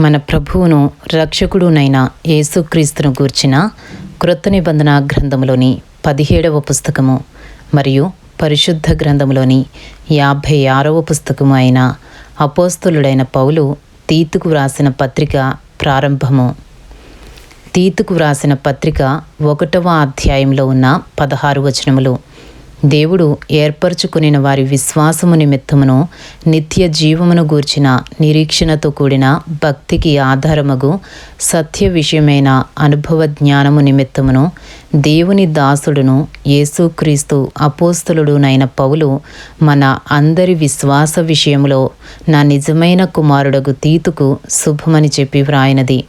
మన ప్రభువును రక్షకుడునైన యేసుక్రీస్తును గూర్చిన క్రొత్త నిబంధన గ్రంథంలోని పదిహేడవ పుస్తకము మరియు పరిశుద్ధ గ్రంథంలోని యాభై ఆరవ పుస్తకము అయిన అపోస్తులుడైన పౌలు తీతుకు వ్రాసిన పత్రిక ప్రారంభము. తీతుకు వ్రాసిన పత్రిక ఒకటవ అధ్యాయంలో ఉన్న పదహారు వచనములు. దేవుడు ఏర్పరచుకునిన వారి విశ్వాసము నిమిత్తమును నిత్య జీవమును గూర్చిన నిరీక్షణతో కూడిన భక్తికి ఆధారమగు సత్య విషయమైన అనుభవ జ్ఞానము నిమిత్తమును దేవుని దాసుడును యేసుక్రీస్తు అపోస్తలుడునైన పౌలు మన అందరి విశ్వాస విషయములో నా నిజమైన కుమారుడగు తీతుకు శుభమని చెప్పి వ్రాయినది.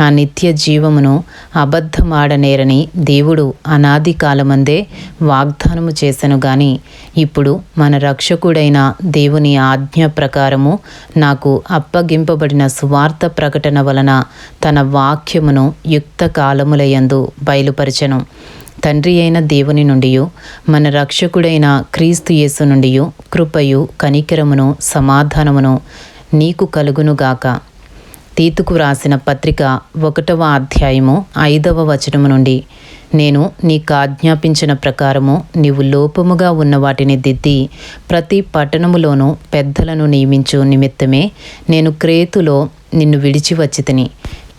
ఆ నిత్య జీవమును అబద్ధమాడనేరని దేవుడు అనాది కాలమందే వాగ్దానము చేసెను గాని ఇప్పుడు మన రక్షకుడైన దేవుని ఆజ్ఞ ప్రకారము నాకు అప్పగింపబడిన సువార్త ప్రకటన వలన తన వాక్యమును యుక్త కాలములయందు బయలుపరచను. తండ్రి అయిన దేవుని నుండి మన రక్షకుడైన క్రీస్తు యేసు నుండి కృపయు కనికరమును సమాధానమును నీకు కలుగునుగాక తీతుకు వ్రాసిన పత్రిక ఒకటవ అధ్యాయము ఐదవ వచనము నుండి నేను నీకు ఆజ్ఞాపించిన ప్రకారము నీవు లోపముగా ఉన్న వాటిని దిద్ది ప్రతి పట్టణములోనూ పెద్దలను నియమించు నిమిత్తమే నేను క్రేతులో నిన్ను విడిచి వచ్చి తిని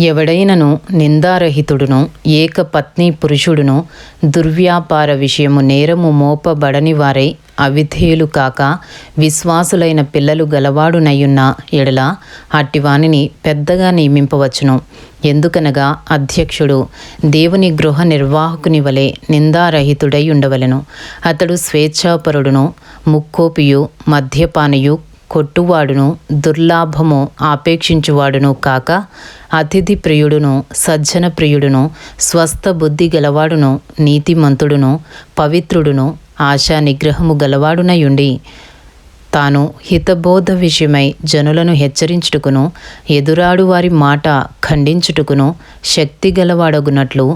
ఎవడైనను నిందారహితుడును ఏక పత్ని పురుషుడును దుర్వ్యాపార విషయము నేరము మోపబడని వారై అవిధేయులు కాక విశ్వాసులైన పిల్లలు గలవాడునయ్యున్న ఎడల అట్టివానిని పెద్దగా నియమింపవచ్చును. ఎందుకనగా అధ్యక్షుడు దేవుని గృహ నిర్వాహకుని వలె నిందారహితుడై ఉండవలెను. అతడు స్వేచ్ఛాపరుడును ముక్కోపియు మద్యపానియు కొట్టువాడును దుర్లాభము ఆపేక్షించువాడును కాక అతిథి ప్రియుడును సజ్జన ప్రియుడును స్వస్థ బుద్ధి గలవాడును నీతిమంతుడును పవిత్రుడును ఆశా నిగ్రహము గలవాడునయుండి. తాను హితబోధ విషయమై జనులను హెచ్చరించుటకును ఎదురాడు వారి మాట ఖండించుటకును శక్తి గలవాడగునట్లు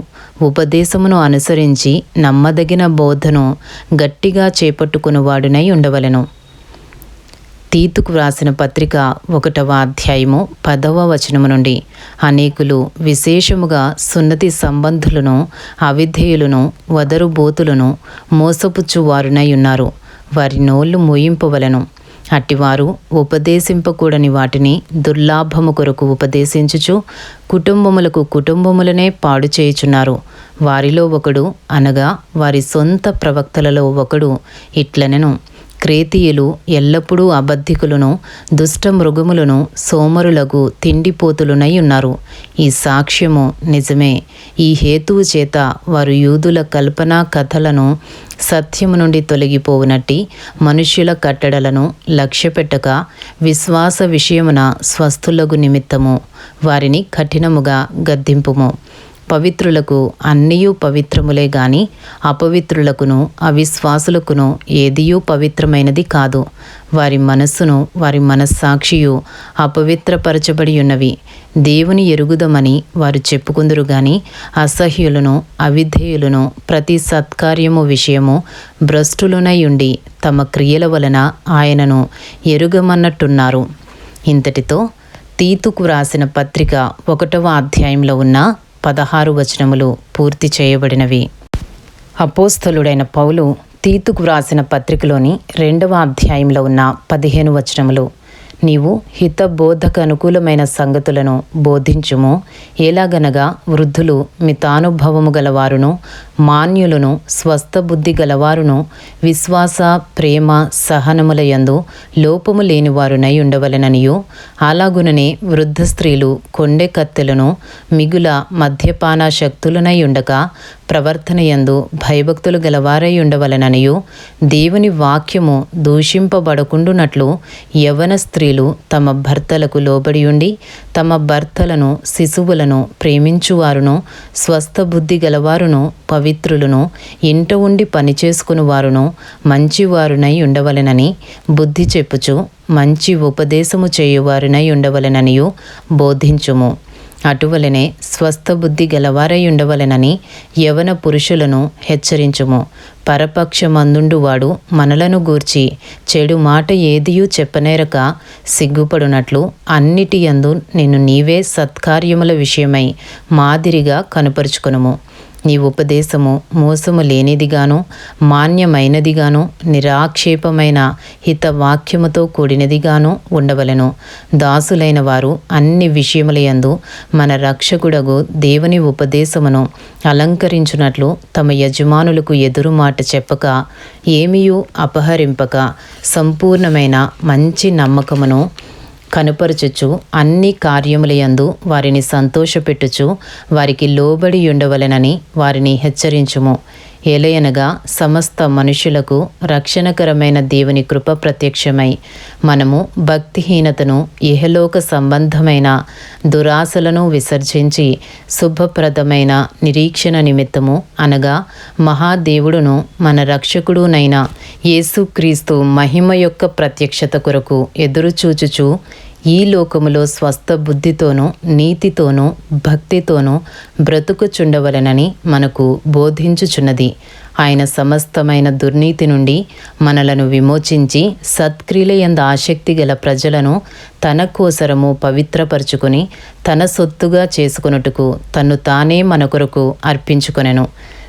ఉపదేశమును అనుసరించి నమ్మదగిన బోధను గట్టిగా చేపట్టుకునివాడునై ఉండవలెను. తీతుకు వ్రాసిన పత్రిక ఒకటవ అధ్యాయము పదవ వచనము నుండి అనేకులు విశేషముగా సున్నతి సంబంధులను అవిధేయులను వదరుబోతులను మోసపుచ్చువారునై ఉన్నారు. వారి నోళ్ళు మోయింపవలను. అట్టివారు ఉపదేశింపకూడని వాటిని దుర్లాభము కొరకు ఉపదేశించుచు కుటుంబములకు కుటుంబములనే పాడు చేయుచున్నారు. వారిలో ఒకడు అనగా వారి సొంత ప్రవక్తలలో ఒకడు ఇట్లనెను. క్రేతీయులు ఎల్లప్పుడూ అబద్ధికులను దుష్ట మృగములను సోమరులకు తిండిపోతులునై ఉన్నారు. ఈ సాక్ష్యము నిజమే. ఈ హేతువు చేత వారు యూదుల కల్పనా కథలను సత్యము నుండి తొలగిపోవునట్టి మనుష్యుల కట్టడలను లక్ష్యపెట్టక విశ్వాస విషయమున స్వస్థులకు నిమిత్తము వారిని కఠినముగా గద్దింపుము. పవిత్రులకు అన్నియూ పవిత్రములే గాని అపవిత్రులకును అవిశ్వాసులకును ఏదియూ పవిత్రమైనది కాదు. వారి మనస్సును వారి మనస్సాక్షియు అపవిత్రపరచబడి ఉన్నవి దేవుని ఎరుగుదమని వారు చెప్పుకుందరు గాని అసహ్యులను అవిధేయులను ప్రతి సత్కార్యము విషయము భ్రష్టులునై ఉండి తమ క్రియల వలన ఆయనను ఎరుగమన్నట్టున్నారు. ఇంతటితో తీతుకు వ్రాసిన పత్రిక ఒకటవ అధ్యాయంలో ఉన్న పదహారు వచనములు పూర్తి చేయబడినవి. అపోస్థలుడైన పౌలు తీతుకు వ్రాసిన పత్రికలోని రెండవ అధ్యాయంలో ఉన్న పదిహేను వచనములు నీవు హితబోధకు అనుకూలమైన సంగతులను బోధించుము. ఎలాగనగా వృద్ధులు మితానుభవము గలవారును మాన్యులను స్వస్థ బుద్ధి గలవారును విశ్వాస ప్రేమ సహనముల యందు లోపము లేనివారునై ఉండవలననియు. అలాగుననే వృద్ధ స్త్రీలు కొండె కత్తెలను మిగుల మద్యపాన శక్తులనై ఉండక ప్రవర్తన యందు భయభక్తులు గలవారై ఉండవలననియు దేవుని వాక్యము దూషింపబడకుండునట్లు యవన స్త్రీలు తమ భర్తలకు లోబడి ఉండి తమ భర్తలను శిశువులను ప్రేమించువారును స్వస్థ బుద్ధి గలవారును పవిత్రులను ఇంట ఉండి పనిచేసుకునివారును మంచివారునై ఉండవలెనని బుద్ధి చెప్పుచు మంచి ఉపదేశము చేయువారునై ఉండవలెననియు బోధించుము. అటువలనే స్వస్థ బుద్ధి యవన పురుషులను హెచ్చరించుము. పరపక్షమందుండువాడు మనలను గూర్చి చెడు మాట ఏదియూ చెప్పనేరక సిగ్గుపడునట్లు అన్నిటి యందు నిన్ను నీవే సత్కార్యముల విషయమై మాదిరిగా కనుపరుచుకునుము. నీ ఉపదేశము మోసము లేనిదిగాను మాన్యమైనదిగాను నిరాక్షేపమైన హితవాక్యముతో కూడినదిగాను ఉండవలెను. దాసులైన వారు అన్ని విషయములయందు మన రక్షకుడగు దేవుని ఉపదేశమును అలంకరించునట్లు తమ యజమానులకు ఎదురు మాట చెప్పక ఏమీయూ అపహరింపక సంపూర్ణమైన మంచి నమ్మకమును కనుపరుచుచు అన్ని కార్యములయందు వారిని సంతోషపెట్టుచు వారికి లోబడి ఉండవలెనని వారిని హెచ్చరించుము. ఏలయనగా సమస్త మనుషులకు రక్షణకరమైన దేవుని కృప ప్రత్యక్షమై మనము భక్తిహీనతను ఇహలోక సంబంధమైన దురాశలను విసర్జించి శుభప్రదమైన నిరీక్షణ నిమిత్తము అనగా మహాదేవుడును మన రక్షకుడునైన యేసుక్రీస్తు మహిమ యొక్క ప్రత్యక్షత కొరకు ఎదురుచూచుచూ ఈ లోకములో స్వస్థ బుద్ధితోనూ నీతితోనూ భక్తితోనూ బ్రతుకుచుండవలనని మనకు బోధించుచున్నది. ఆయన సమస్తమైన దుర్నీతి నుండి మనలను విమోచించి సత్క్రియలయంద ఆసక్తి గల ప్రజలను తన కోసరము పవిత్రపరుచుకొని తన సొత్తుగా చేసుకొనుటకు తన్ను తానే మన కొరకు అర్పించుకొనెను.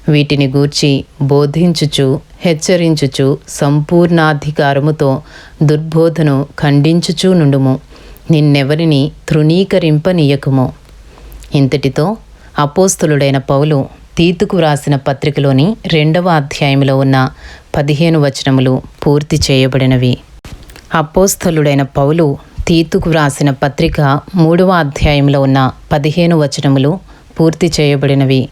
వీటిని గూర్చి బోధించుచు హెచ్చరించుచు సంపూర్ణాధికారముతో దుర్బోధను ఖండించుచూ నుండుము. నిన్నెవరిని తృణీకరింపనీయకుము? ఇంతటితో అపోస్తులుడైన పౌలు తీతుకు వ్రాసిన పత్రికలోని రెండవ అధ్యాయంలో ఉన్న పదిహేను వచనములు పూర్తి చేయబడినవి. అపోస్తలుడైన పౌలు తీతుకు వ్రాసిన పత్రిక మూడవ అధ్యాయంలో ఉన్న పదిహేను వచనములు పూర్తి చేయబడినవి.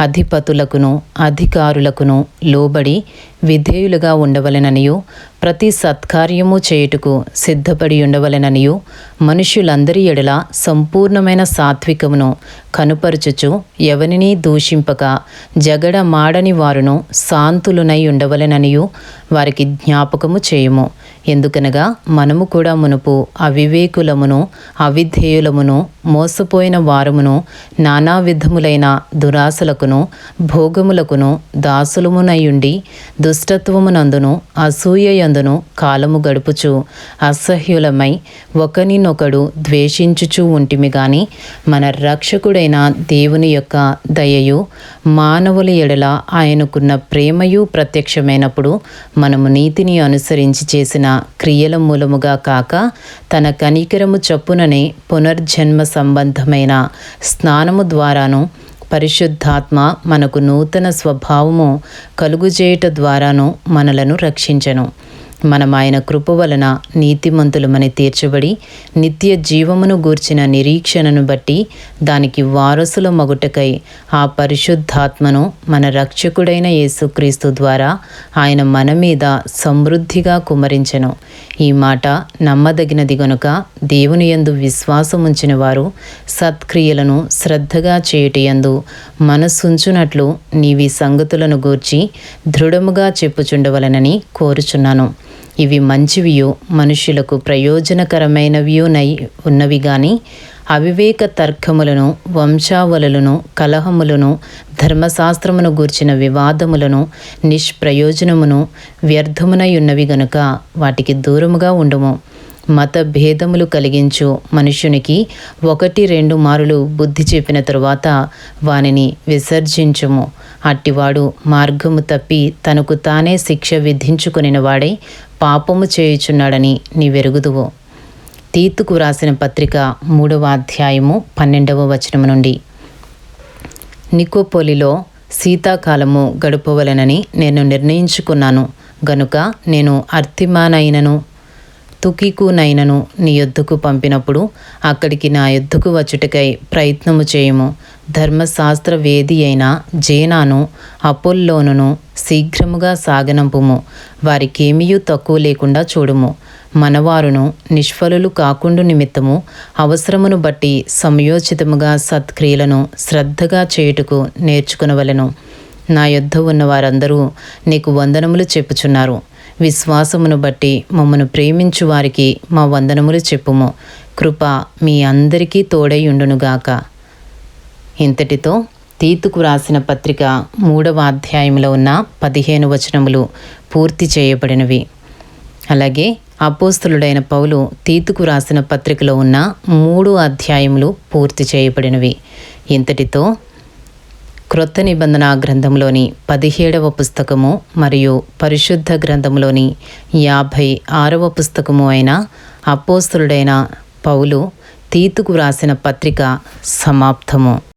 అధిపతులకును అధికారులకును లోబడి విధేయులుగా ఉండవలెననియు ప్రతి సత్కార్యము చేయుటకు సిద్ధపడి ఉండవలెననియు మనుష్యులందరి ఎడల సంపూర్ణమైన సాత్వికమును కనుపరుచుచు ఎవనిని దూషింపక జగడ మాడని వారును శాంతులునై ఉండవలెననియు వారికి జ్ఞాపకము చేయుము. ఎందుకనగా మనము కూడా మునుపు అవివేకులమును అవిధేయులమును మోసపోయిన వారమును నానా విధములైన దురాశలకును భోగములకును దాసులమునయుండి దుష్టత్వమునందును అసూయయందును కాలము గడుపుచు అసహ్యులమై ఒకనినొకడు ద్వేషించుచు ఉంటిమి గాని మన రక్షకుడైన దేవుని యొక్క దయయు మానవుల ఎడల ఆయనకున్న ప్రేమయు ప్రత్యక్షమైనప్పుడు మనము నీతిని అనుసరించి చేసిన క్రియల మూలముగా కాక తన కనికరము చొప్పుననే పునర్జన్మ సంబంధమైన స్నానము ద్వారాను పరిశుద్ధాత్మ మనకు నూతన స్వభావము కలుగుజేయట ద్వారాను మనలను రక్షించను. మనం ఆయన కృప వలన నీతిమంతులమని తీర్చబడి నిత్య జీవమును గూర్చిన నిరీక్షణను బట్టి దానికి వారసుల మగుటకై ఆ పరిశుద్ధాత్మను మన రక్షకుడైన యేసుక్రీస్తు ద్వారా ఆయన మన మీద సమృద్ధిగా కుమరించెను. ఈ మాట నమ్మదగినది గనుక దేవుని యందు విశ్వాసముంచిన వారు సత్క్రియలను శ్రద్ధగా చేయుటయందు మనస్సుంచునట్లు నీవి సంగతులను గూర్చి దృఢముగా చెప్పుచుండవలనని కోరుచున్నాను. ఇవి మంచివియు మనుషులకు ప్రయోజనకరమైనవియునై ఉన్నవి గాని అవివేక తర్కములను వంశావళులను కలహములను ధర్మశాస్త్రమును గూర్చిన వివాదములను నిష్ప్రయోజనమును వ్యర్థమునై ఉన్నవి గనుక వాటికి దూరముగా ఉండము. మత భేదములు కలిగించు మనుషునికి ఒకటి రెండు మారులు బుద్ధి చెప్పిన తరువాత వానిని విసర్జించుము. అట్టివాడు మార్గము తప్పి తనకు తానే శిక్ష విధించుకొనిన వాడై పాపము చేయుచున్నాడని నీవెరుగుదువు. తీతుకు వ్రాసిన పత్రిక మూడవ అధ్యాయము పన్నెండవ వచనము నుండి. నికోపోలిలో శీతాకాలము గడపవలనని నేను నిర్ణయించుకున్నాను. గనుక నేను అర్తిమానైనను తుకికునైనను నీ యొద్దకు పంపినప్పుడు అక్కడికి నా యొద్దకు వచ్చుటకై ప్రయత్నము చేయము. ధర్మశాస్త్ర వేది అయిన జేనాను అపోల్లోనును శీఘ్రముగా సాగనంపుము. వారికేమీయూ తక్కువ లేకుండా చూడుము. మనవారును నిష్ఫలులు కాకుండా నిమిత్తము అవసరమును బట్టి సమయోచితముగా సత్క్రియలను శ్రద్ధగా చేయుటకు నేర్చుకునవలెను. నా యొద్ద ఉన్న వారందరూ నీకు వందనములు చెప్పుచున్నారు. విశ్వాసమును బట్టి మమ్మను ప్రేమించు వారికి మా వందనములు చెప్పుము. కృప మీ అందరికీ తోడై ఇంతటితో తీతుకు రాసిన పత్రిక మూడవ అధ్యాయంలో ఉన్న పదిహేను వచనములు పూర్తి చేయబడినవి. అలాగే అపోస్తులుడైన పౌలు తీతుకు రాసిన పత్రికలో ఉన్న మూడు అధ్యాయములు పూర్తి చేయబడినవి. ఇంతటితో క్రొత్త నిబంధన గ్రంథంలోని పదిహేడవ పుస్తకము మరియు పరిశుద్ధ గ్రంథంలోని యాభై ఆరవ పుస్తకము అయిన అపోస్తులుడైన పౌలు తీతుకు వ్రాసిన పత్రిక సమాప్తము.